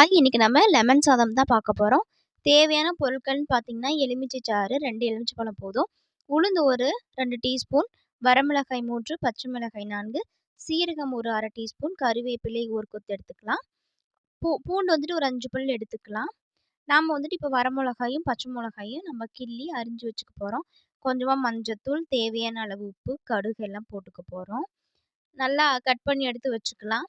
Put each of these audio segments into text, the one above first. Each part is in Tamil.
ஹாய் இன்றைக்கி நம்ம லெமன் சாதம் தான் பார்க்க போகிறோம் தேவையான பொருட்கள்னு பார்த்தீங்கன்னா எலுமிச்சை சாறு ரெண்டு எலுமிச்சை பழம் போதும். உளுந்து ஒரு ரெண்டு டீஸ்பூன் வரமிளகாய் மூன்று பச்சை மிளகாய் நான்கு சீரகம் ஒரு அரை டீஸ்பூன் கருவேப்பிலை ஒரு கொத்து எடுத்துக்கலாம். பூ பூண்டு வந்துட்டு ஒரு அஞ்சு பல் எடுத்துக்கலாம். நாம் வந்துட்டு இப்போ வரமிளகாயும் பச்சை மிளகாயும் நம்ம கிள்ளி அரிஞ்சு வச்சுக்க போகிறோம் கொஞ்சமாக மஞ்சத்தூள் தேவையான அளவு உப்பு கடுகு எல்லாம் போட்டுக்க போகிறோம் நல்லா கட் பண்ணி எடுத்து வச்சுக்கலாம்.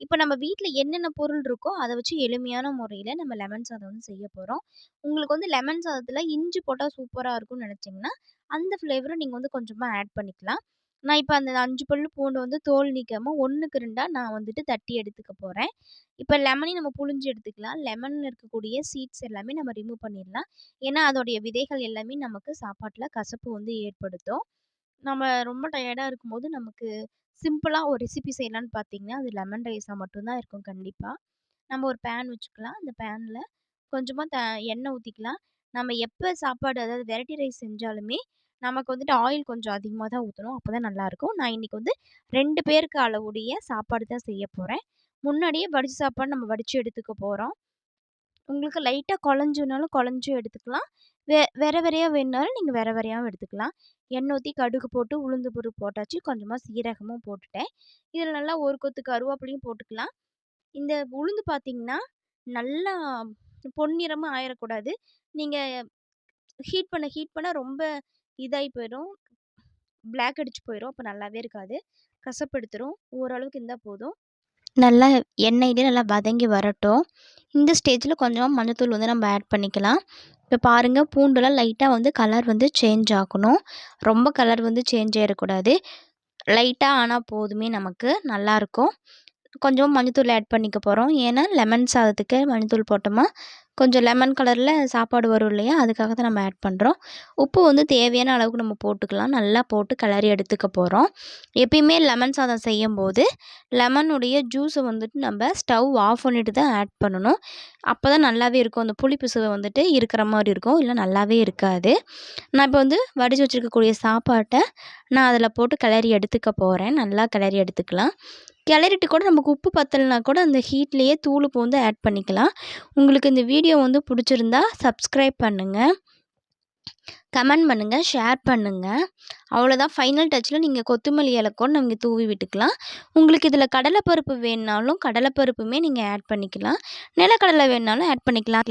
இப்போ நம்ம வீட்டில் என்னென்ன பொருள் இருக்கோ அதை வச்சு எளிமையான முறையில் நம்ம லெமன் சாதம் வந்து செய்ய போகிறோம் உங்களுக்கு வந்து லெமன் சாதத்தில் இஞ்சி போட்டால் சூப்பராக இருக்கும்னு நினச்சிங்கன்னா அந்த ஃப்ளேவரும் நீங்கள் வந்து கொஞ்சமாக ஆட் பண்ணிக்கலாம். நான் இப்போ அந்த அஞ்சு பல் பூண்டு வந்து தோல் நீக்காமல் ஒன்றுக்கு ரெண்டாக நான் வந்துட்டு தட்டி எடுத்துக்க போகிறேன் இப்போ லெமனையும் நம்ம புழிஞ்சு எடுத்துக்கலாம். லெமனில் இருக்கக்கூடிய சீட்ஸ் எல்லாமே நம்ம ரிமூவ் பண்ணிடலாம். ஏன்னா அதோடைய விதைகள் எல்லாமே நமக்கு சாப்பாட்டில் கசப்பு வந்து ஏற்படுத்தும். நம்ம ரொம்ப டயர்டாக இருக்கும்போது நமக்கு சிம்பிளாக ஒரு ரெசிபி செய்யலான்னு பார்த்தீங்கன்னா அது லெமன் ரைஸாக மட்டும்தான் இருக்கும் கண்டிப்பாக நம்ம ஒரு பேன் வச்சுக்கலாம். அந்த பேனில் கொஞ்சமாக த எண்ணெய் ஊற்றிக்கலாம் நம்ம எப்போ சாப்பாடு அதாவது வெரைட்டி ரைஸ் செஞ்சாலுமே நமக்கு வந்துட்டு ஆயில் கொஞ்சம் அதிகமாக தான் ஊற்றணும் அப்போ தான் நல்லாயிருக்கும் நான் இன்றைக்கி வந்து ரெண்டு பேருக்கு அளவுடைய சாப்பாடு தான் செய்ய போகிறேன் முன்னாடியே வடிச்சு சாப்பாடு நம்ம வடித்து எடுத்துக்க போகிறோம் உங்களுக்கு லைட்டாக குழஞ்சுனாலும் குழஞ்சும் எடுத்துக்கலாம். வெ வெற வெறையாக வேணுனாலும் நீங்கள் வெற வெறையாகவும் எடுத்துக்கலாம். எண்ணெய் ஊற்றி கடுகு போட்டு உளுந்து பருப்பு போட்டாச்சு. கொஞ்சமாக சீரகமும் போட்டுட்டேன். இதில் நல்லா ஒரு கொத்து கருவேப்பிலையும் போட்டுக்கலாம். இந்த உளுந்து பார்த்தீங்கன்னா நல்லா பொன்னிறமாக ஆயிடக்கூடாது நீங்கள் ஹீட் பண்ண ஹீட் பண்ண ரொம்ப இதாகி போயிடும் பிளாக் அடிச்சு போயிடும் அப்போ நல்லாவே இருக்காது. கசப்படுத்துரும் ஓரளவுக்கு இருந்தால் போதும். நல்லா எண்ணெயிலே நல்லா வதங்கி வரட்டும். இந்த ஸ்டேஜில் கொஞ்சமாக மஞ்சத்தூள் வந்து நம்ம ஆட் பண்ணிக்கலாம். இப்போ பாருங்கள் பூண்டுலாம் லைட்டாக வந்து கலர் வந்து சேஞ்ச் ஆகணும். ரொம்ப கலர் வந்து சேஞ்ச் ஆகிடக்கூடாது லைட்டாக ஆனால் போதுமே நமக்கு நல்லாயிருக்கும் கொஞ்சம் மஞ்சத்தூள் ஆட் பண்ணிக்க போகிறோம் ஏன்னா லெமன் சாதத்துக்கு மஞ்சத்தூள் போட்டோமா கொஞ்சம் லெமன் கலரில் சாப்பாடு வரும் இல்லையா அதுக்காக தான் நம்ம ஆட் பண்ணுறோம் உப்பு வந்து தேவையான அளவுக்கு நம்ம போட்டுக்கலாம். நல்லா போட்டு கிளறி எடுத்துக்க போகிறோம் எப்பயுமே லெமன் சாதம் செய்யும்போது லெமனுடைய ஜூஸை வந்துட்டு நம்ம ஸ்டவ் ஆஃப் பண்ணிட்டு தான் ஆட் பண்ணணும். அப்போ தான் நல்லாவே இருக்கும். அந்த புளிப்பு சுவை வந்துட்டு இருக்கிற மாதிரி இருக்கும். இல்லை நல்லாவே இருக்காது. நான் இப்போ வந்து வடித்து வச்சுருக்கக்கூடிய சாப்பாட்டை நான் அதில் போட்டு கிளறி எடுத்துக்க போகிறேன் நல்லா கிளறி எடுத்துக்கலாம். கிளறிட்டு கூட நமக்கு உப்பு பத்தலைனா கூட அந்த ஹீட்லேயே தூள் உப்பு வந்து ஆட் பண்ணிக்கலாம். உங்களுக்கு இந்த வீடியோ வந்து பிடிச்சிருந்தா சப்ஸ்கிரைப் பண்ணுங்கள் கமெண்ட் பண்ணுங்கள் ஷேர் பண்ணுங்கள் அவ்வளோதான் ஃபைனல் டச்சில் நீங்கள் கொத்தமல்லி இலை கூட நீங்கள் தூவி விட்டுக்கலாம். உங்களுக்கு இதில் கடலைப்பருப்பு வேணுனாலும் கடலைப்பருப்புமே நீங்கள் ஆட் பண்ணிக்கலாம். நிலக்கடலை வேணுனாலும் ஆட் பண்ணிக்கலாம்.